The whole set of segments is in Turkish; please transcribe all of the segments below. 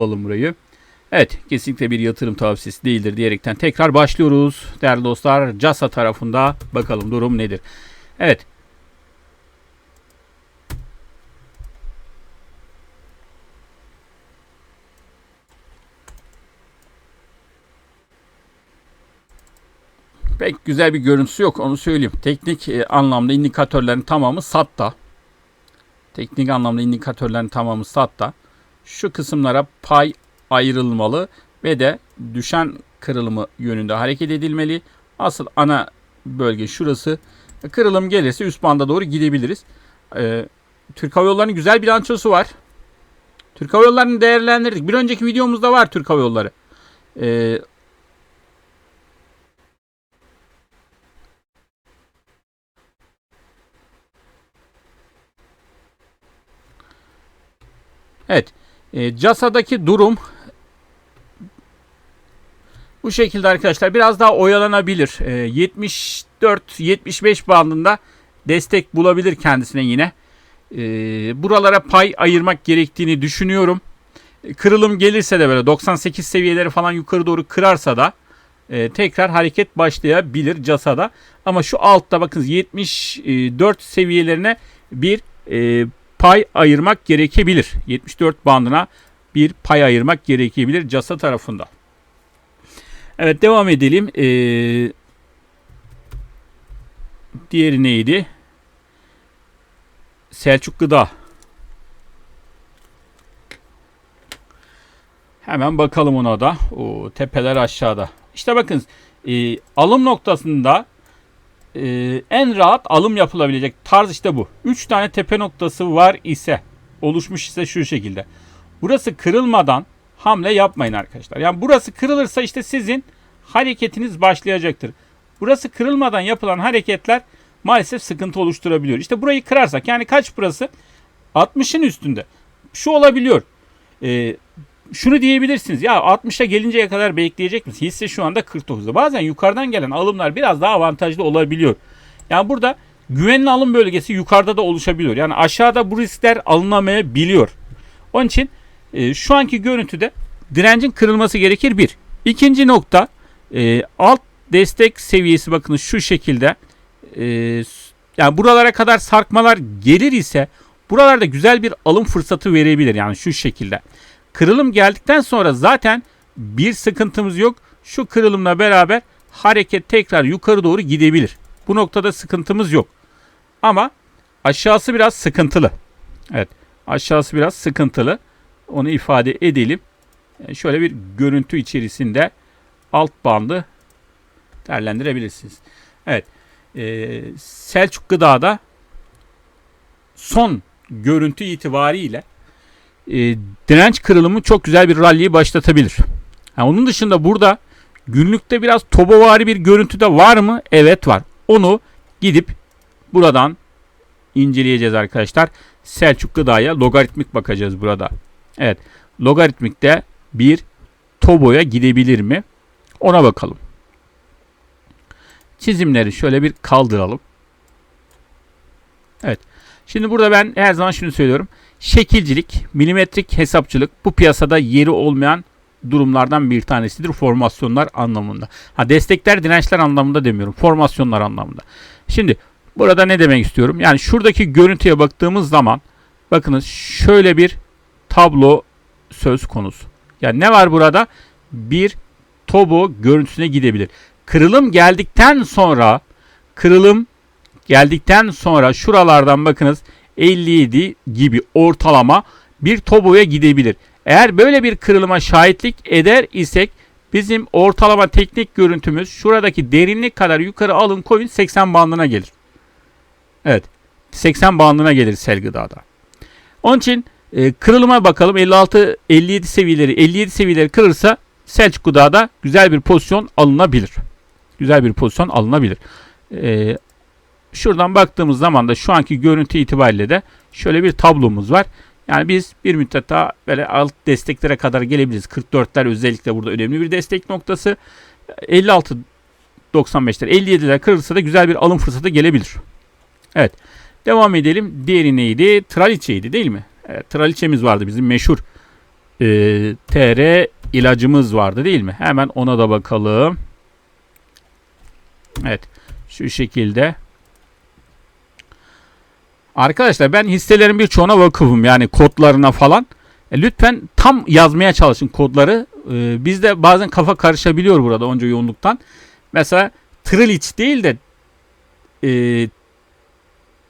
alalım burayı. Evet kesinlikle bir yatırım tavsiyesi değildir diyerekten tekrar başlıyoruz. Değerli dostlar CASA tarafında bakalım durum nedir? Evet. Pek güzel bir görüntüsü yok onu söyleyeyim. Teknik e, anlamda indikatörlerin tamamı satta. Teknik anlamda indikatörlerin tamamı satta. Şu kısımlara pay ayrılmalı ve de düşen kırılımı yönünde hareket edilmeli. Asıl ana bölge şurası. Kırılım gelirse üst banda doğru gidebiliriz. Ee, Türk Hava Yolları'nın güzel bilançosu var. Türk Hava Yolları'nı değerlendirdik. Bir önceki videomuzda var Türk Hava Yolları. Ee, evet. E, CASA'daki durum bu şekilde arkadaşlar biraz daha oyalanabilir. E, 74-75 bandında destek bulabilir kendisine yine. E, buralara pay ayırmak gerektiğini düşünüyorum. E, kırılım gelirse de böyle 98 seviyeleri falan yukarı doğru kırarsa da e, tekrar hareket başlayabilir CASA'da. Ama şu altta bakın 74 seviyelerine bir e, pay ayırmak gerekebilir. 74 bandına bir pay ayırmak gerekebilir CASA tarafında. Evet devam edelim. Ee, diğeri neydi? Selçuk Gıda. Hemen bakalım ona da. O tepeler aşağıda. İşte bakın e, alım noktasında e, en rahat alım yapılabilecek tarz işte bu. 3 tane tepe noktası var ise oluşmuş ise şu şekilde. Burası kırılmadan hamle yapmayın arkadaşlar. Yani burası kırılırsa işte sizin hareketiniz başlayacaktır. Burası kırılmadan yapılan hareketler maalesef sıkıntı oluşturabiliyor. İşte burayı kırarsak yani kaç burası? 60'ın üstünde. Şu olabiliyor. Ee, şunu diyebilirsiniz. Ya 60'a gelinceye kadar bekleyecek misiniz? Hisse şu anda 49'da. Bazen yukarıdan gelen alımlar biraz daha avantajlı olabiliyor. Yani burada güvenli alım bölgesi yukarıda da oluşabiliyor. Yani aşağıda bu riskler alınamayabiliyor. Onun için e, şu anki görüntüde direncin kırılması gerekir bir. İkinci nokta e, alt destek seviyesi bakın şu şekilde. E, yani buralara kadar sarkmalar gelir ise buralarda güzel bir alım fırsatı verebilir. Yani şu şekilde. Kırılım geldikten sonra zaten bir sıkıntımız yok. Şu kırılımla beraber hareket tekrar yukarı doğru gidebilir. Bu noktada sıkıntımız yok. Ama aşağısı biraz sıkıntılı. Evet. Aşağısı biraz sıkıntılı. Onu ifade edelim. E, şöyle bir görüntü içerisinde alt bandı değerlendirebilirsiniz. Evet. E, Selçuk Gıda'da son görüntü itibariyle e, direnç kırılımı çok güzel bir rally'yi başlatabilir. Yani onun dışında burada günlükte biraz tobovari bir görüntü de var mı? Evet var. Onu gidip buradan inceleyeceğiz arkadaşlar. Selçuk Gıda'ya logaritmik bakacağız burada. Evet. Logaritmikte bir toboya gidebilir mi? Ona bakalım. Çizimleri şöyle bir kaldıralım. Evet. Şimdi burada ben her zaman şunu söylüyorum. Şekilcilik, milimetrik hesapçılık bu piyasada yeri olmayan durumlardan bir tanesidir formasyonlar anlamında. Ha destekler, dirençler anlamında demiyorum. Formasyonlar anlamında. Şimdi burada ne demek istiyorum? Yani şuradaki görüntüye baktığımız zaman bakınız şöyle bir tablo söz konusu. Yani ne var burada? Bir tobo görüntüsüne gidebilir. Kırılım geldikten sonra kırılım geldikten sonra şuralardan bakınız 57 gibi ortalama bir toboya gidebilir. Eğer böyle bir kırılıma şahitlik eder isek bizim ortalama teknik görüntümüz şuradaki derinlik kadar yukarı alın koyun 80 bandına gelir. Evet 80 bandına gelir sel gıdada. Onun için e, kırılıma bakalım 56 57 seviyeleri 57 seviyeleri kırırsa Selçuk Gıda'da güzel bir pozisyon alınabilir. Güzel bir pozisyon alınabilir. E, şuradan baktığımız zaman da şu anki görüntü itibariyle de şöyle bir tablomuz var. Yani biz bir müddet daha böyle alt desteklere kadar gelebiliriz. 44'ler özellikle burada önemli bir destek noktası. 56 95'ler 57'ler kırılırsa da güzel bir alım fırsatı gelebilir. Evet. Devam edelim. Diğeri neydi? Traliçeydi değil mi? Evet, traliçemiz vardı bizim meşhur e, TR ilacımız vardı değil mi? Hemen ona da bakalım. Evet. Şu şekilde. Arkadaşlar ben hisselerin birçoğuna vakıfım. Yani kodlarına falan. E, lütfen tam yazmaya çalışın kodları. E, bizde bazen kafa karışabiliyor burada onca yoğunluktan. Mesela Trilich değil de e,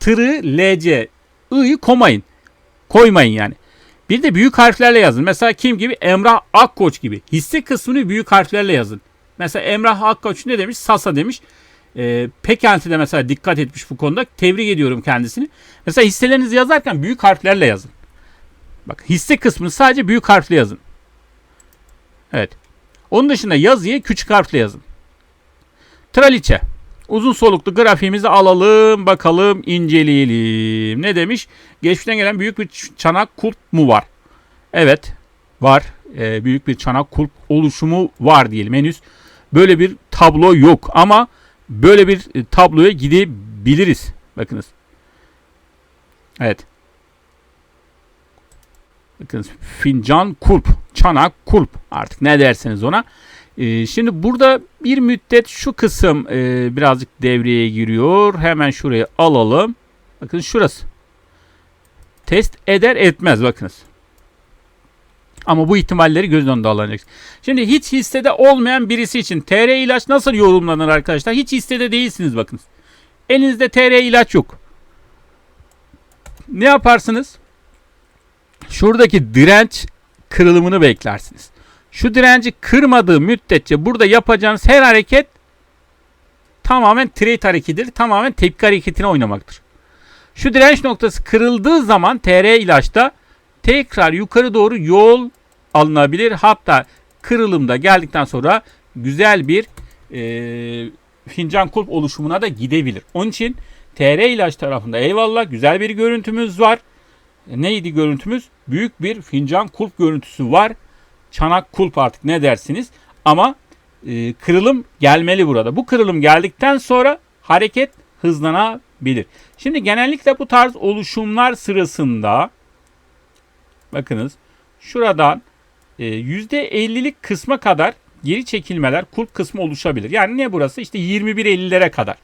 tırı LC i'yi komayın. Koymayın yani. Bir de büyük harflerle yazın. Mesela kim gibi? Emrah Akkoç gibi. Hisse kısmını büyük harflerle yazın. Mesela Emrah Akkoç ne demiş? Sasa demiş. E, Pekenti de mesela dikkat etmiş bu konuda. Tebrik ediyorum kendisini. Mesela hisselerinizi yazarken büyük harflerle yazın. Bak hisse kısmını sadece büyük harfle yazın. Evet. Onun dışında yazıyı küçük harfle yazın. Traliçe. Uzun soluklu grafiğimizi alalım, bakalım, inceleyelim. Ne demiş? Geçmişten gelen büyük bir çanak kulp mu var? Evet, var. Ee, büyük bir çanak kulp oluşumu var diyelim. Henüz böyle bir tablo yok ama böyle bir e, tabloya gidebiliriz. Bakınız. Evet. Bakınız fincan kulp, çanak kulp artık ne derseniz ona. Ee, şimdi burada bir müddet şu kısım e, birazcık devreye giriyor. Hemen şurayı alalım. Bakın şurası. Test eder etmez bakınız. Ama bu ihtimalleri göz önünde alınacak. Şimdi hiç hissede olmayan birisi için TR ilaç nasıl yorumlanır arkadaşlar? Hiç hissede değilsiniz bakınız. Elinizde TR ilaç yok. Ne yaparsınız? Şuradaki direnç kırılımını beklersiniz. Şu direnci kırmadığı müddetçe burada yapacağınız her hareket tamamen trade hareketidir. Tamamen tepki hareketine oynamaktır. Şu direnç noktası kırıldığı zaman TR ilaçta tekrar yukarı doğru yol alınabilir. Hatta kırılımda geldikten sonra güzel bir e, fincan kulp oluşumuna da gidebilir. Onun için TR ilaç tarafında eyvallah güzel bir görüntümüz var. Neydi görüntümüz? Büyük bir fincan kulp görüntüsü var çanak kulp artık ne dersiniz. Ama e, kırılım gelmeli burada. Bu kırılım geldikten sonra hareket hızlanabilir. Şimdi genellikle bu tarz oluşumlar sırasında bakınız şuradan e, %50'lik kısma kadar geri çekilmeler kulp kısmı oluşabilir. Yani ne burası? İşte 21.50'lere kadar.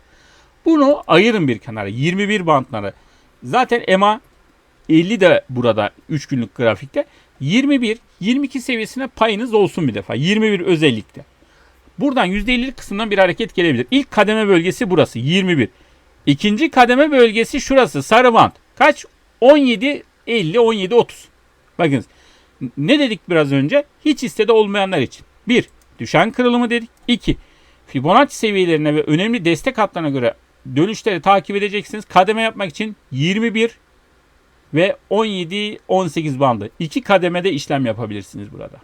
Bunu ayırın bir kenara. 21 bantları. Zaten EMA 50 de burada 3 günlük grafikte. 21, 22 seviyesine payınız olsun bir defa. 21 özellikle. Buradan %50'lik kısımdan bir hareket gelebilir. İlk kademe bölgesi burası 21. İkinci kademe bölgesi şurası sarı bant. Kaç? 17, 50, 17, 30. Bakınız. Ne dedik biraz önce? Hiç hissede olmayanlar için. 1. Düşen kırılımı dedik. 2. Fibonacci seviyelerine ve önemli destek hatlarına göre dönüşleri takip edeceksiniz. Kademe yapmak için 21, ve 17-18 bandı. iki kademede işlem yapabilirsiniz burada.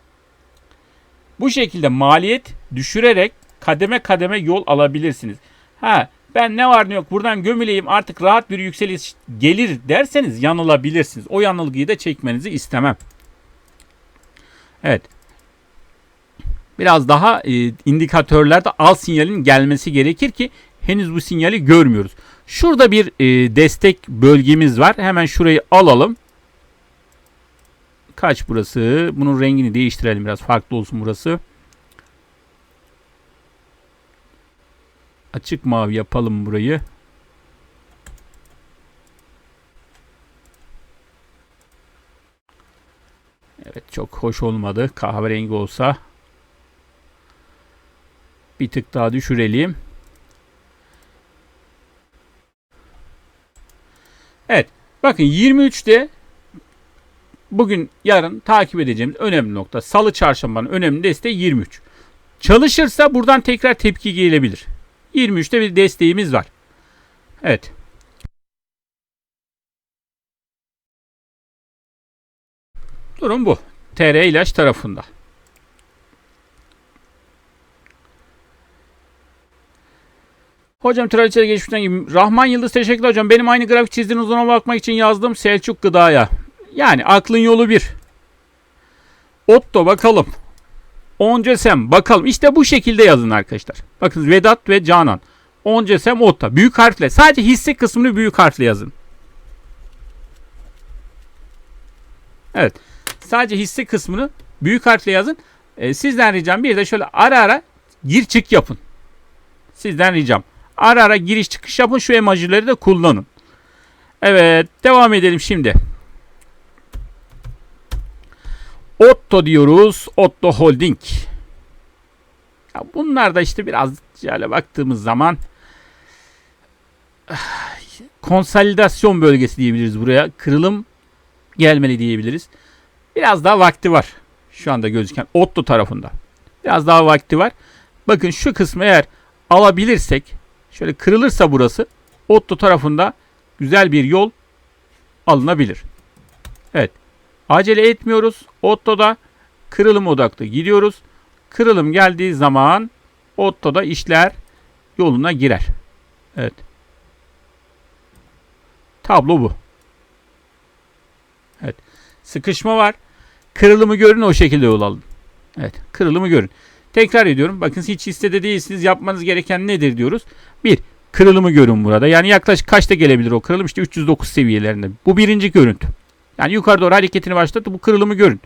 Bu şekilde maliyet düşürerek kademe kademe yol alabilirsiniz. Ha ben ne var ne yok buradan gömüleyim artık rahat bir yükseliş gelir derseniz yanılabilirsiniz. O yanılgıyı da çekmenizi istemem. Evet. Biraz daha e, indikatörlerde al sinyalin gelmesi gerekir ki henüz bu sinyali görmüyoruz. Şurada bir e, destek bölgemiz var. Hemen şurayı alalım. Kaç burası? Bunun rengini değiştirelim biraz farklı olsun burası. Açık mavi yapalım burayı. Evet çok hoş olmadı. Kahverengi olsa bir tık daha düşürelim. Evet. Bakın 23'te bugün yarın takip edeceğimiz önemli nokta. Salı çarşambanın önemli desteği 23. Çalışırsa buradan tekrar tepki gelebilir. 23'te bir desteğimiz var. Evet. Durum bu. TR ilaç tarafında. Hocam traliçede geçmişten gibi. Rahman Yıldız teşekkürler hocam. Benim aynı grafik çizdiğiniz ona bakmak için yazdım Selçuk Gıda'ya. Yani aklın yolu bir. Otto bakalım. Oncesem bakalım. İşte bu şekilde yazın arkadaşlar. Bakın Vedat ve Canan. Oncesem Otto. Büyük harfle. Sadece hisse kısmını büyük harfle yazın. Evet. Sadece hisse kısmını büyük harfle yazın. E, sizden ricam bir de şöyle ara ara gir çık yapın. Sizden ricam. Ara ara giriş çıkış yapın. Şu emojileri de kullanın. Evet. Devam edelim şimdi. Otto diyoruz. Otto Holding. Ya bunlar da işte biraz şöyle baktığımız zaman konsolidasyon bölgesi diyebiliriz buraya. Kırılım gelmeli diyebiliriz. Biraz daha vakti var. Şu anda gözüken Otto tarafında. Biraz daha vakti var. Bakın şu kısmı eğer alabilirsek şöyle kırılırsa burası Otto tarafında güzel bir yol alınabilir. Evet. Acele etmiyoruz. Otto'da kırılım odaklı gidiyoruz. Kırılım geldiği zaman Otto'da işler yoluna girer. Evet. Tablo bu. Sıkışma var. Kırılımı görün o şekilde yol alın. Evet. Kırılımı görün. Tekrar ediyorum. Bakın hiç hissede değilsiniz. Yapmanız gereken nedir diyoruz. Bir. Kırılımı görün burada. Yani yaklaşık kaçta gelebilir o kırılım? İşte 309 seviyelerinde. Bu birinci görüntü. Yani yukarı doğru hareketini başlattı. Bu kırılımı görün.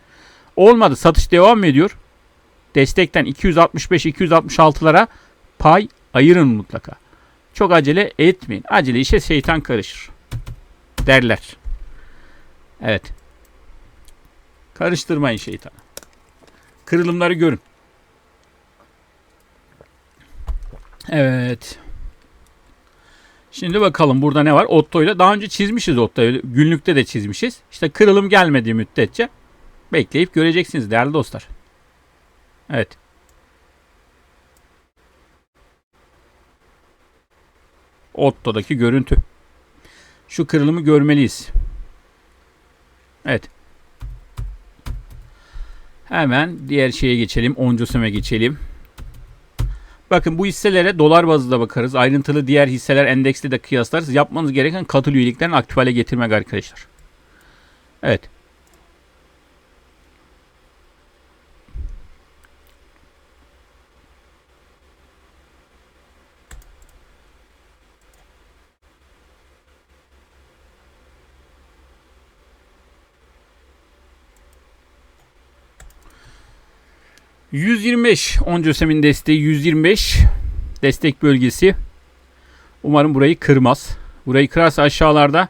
Olmadı. Satış devam ediyor. Destekten 265-266'lara pay ayırın mutlaka. Çok acele etmeyin. Acele işe şeytan karışır. Derler. Evet. Karıştırmayın şeytanı. Kırılımları görün. Evet. Şimdi bakalım burada ne var? Otto ile daha önce çizmişiz Otto'yu. Günlükte de çizmişiz. İşte kırılım gelmediği müddetçe bekleyip göreceksiniz değerli dostlar. Evet. Otto'daki görüntü. Şu kırılımı görmeliyiz. Evet. Hemen diğer şeye geçelim. Oncoseme geçelim. Bakın bu hisselere dolar bazında bakarız. Ayrıntılı diğer hisseler endekste de kıyaslarız. Yapmanız gereken katıl üyeliklerini aktif hale getirmek arkadaşlar. Evet. ...125 Oncosem'in desteği 125 destek bölgesi. Umarım burayı kırmaz. Burayı kırarsa aşağılarda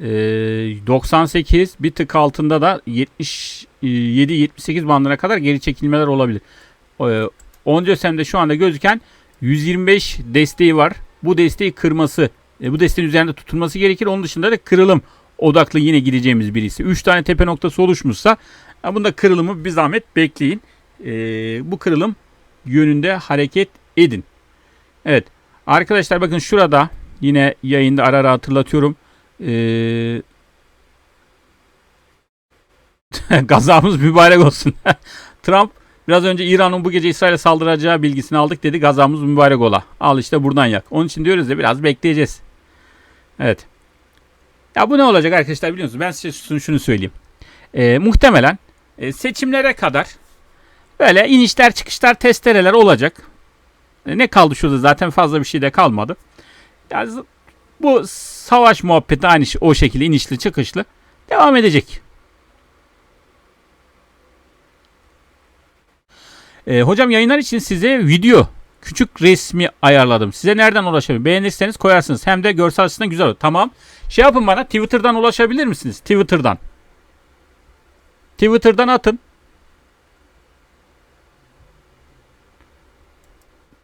e, 98 bir tık altında da 77-78 bandına kadar geri çekilmeler olabilir. E, Oncosem'de şu anda gözüken 125 desteği var. Bu desteği kırması, e, bu desteğin üzerinde tutulması gerekir. Onun dışında da kırılım odaklı yine gideceğimiz birisi. 3 tane tepe noktası oluşmuşsa bunda kırılımı bir zahmet bekleyin. E, bu kırılım yönünde hareket edin. Evet. Arkadaşlar bakın şurada yine yayında ara ara hatırlatıyorum. Ee, gazamız mübarek olsun. Trump biraz önce İran'ın bu gece İsrail'e saldıracağı bilgisini aldık dedi. Gazamız mübarek ola. Al işte buradan yak. Onun için diyoruz ya biraz bekleyeceğiz. Evet. Ya bu ne olacak arkadaşlar biliyor musunuz? Ben size şunu söyleyeyim. Ee, muhtemelen e, seçimlere kadar böyle inişler çıkışlar testereler olacak. E, ne kaldı şurada zaten fazla bir şey de kalmadı. Yani bu savaş muhabbeti aynı şey, o şekilde inişli çıkışlı devam edecek. E, hocam yayınlar için size video küçük resmi ayarladım. Size nereden ulaşabilirim? Beğenirseniz koyarsınız. Hem de görsel açısından güzel olur. Tamam. Şey yapın bana Twitter'dan ulaşabilir misiniz? Twitter'dan. Twitter'dan atın.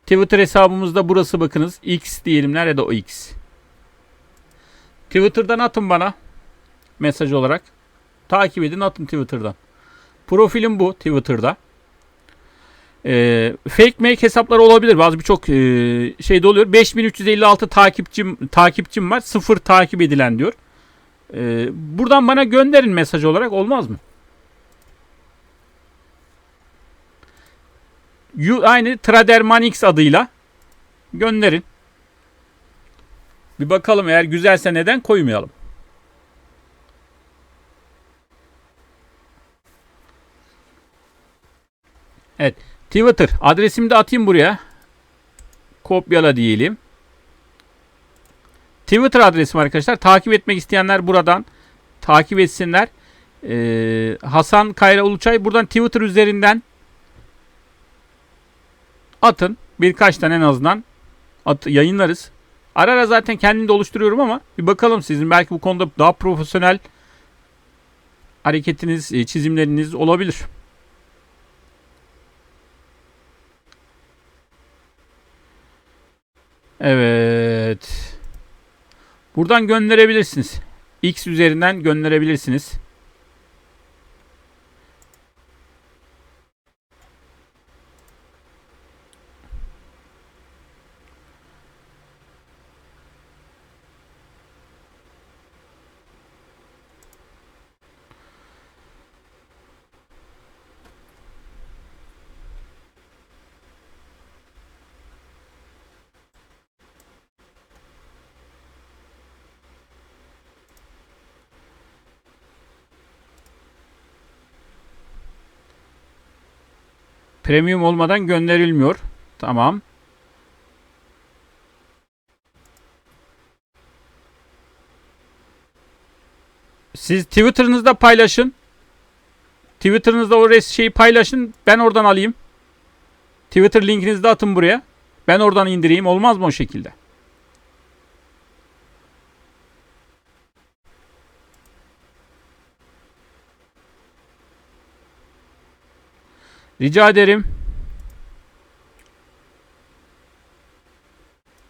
Twitter hesabımızda burası bakınız. X diyelim. Nerede o X? Twitter'dan atın bana. Mesaj olarak. Takip edin atın Twitter'dan. Profilim bu Twitter'da. Ee, fake make hesaplar olabilir. Bazı birçok e, şeyde oluyor. 5356 takipçim takipçim var. Sıfır takip edilen diyor. Ee, buradan bana gönderin mesaj olarak olmaz mı? Aynı Tradermanix adıyla gönderin. Bir bakalım eğer güzelse neden koymayalım. Evet. Twitter adresimi de atayım buraya. Kopyala diyelim. Twitter adresim arkadaşlar. Takip etmek isteyenler buradan takip etsinler. Ee, Hasan Kayra Uluçay buradan Twitter üzerinden atın. Birkaç tane en azından at, yayınlarız. Ara ara zaten kendim de oluşturuyorum ama bir bakalım sizin belki bu konuda daha profesyonel hareketiniz, e, çizimleriniz olabilir. Evet. Buradan gönderebilirsiniz. X üzerinden gönderebilirsiniz. Premium olmadan gönderilmiyor. Tamam. Siz Twitter'ınızda paylaşın. Twitter'ınızda o res şeyi paylaşın. Ben oradan alayım. Twitter linkinizi de atın buraya. Ben oradan indireyim. Olmaz mı o şekilde? Rica ederim.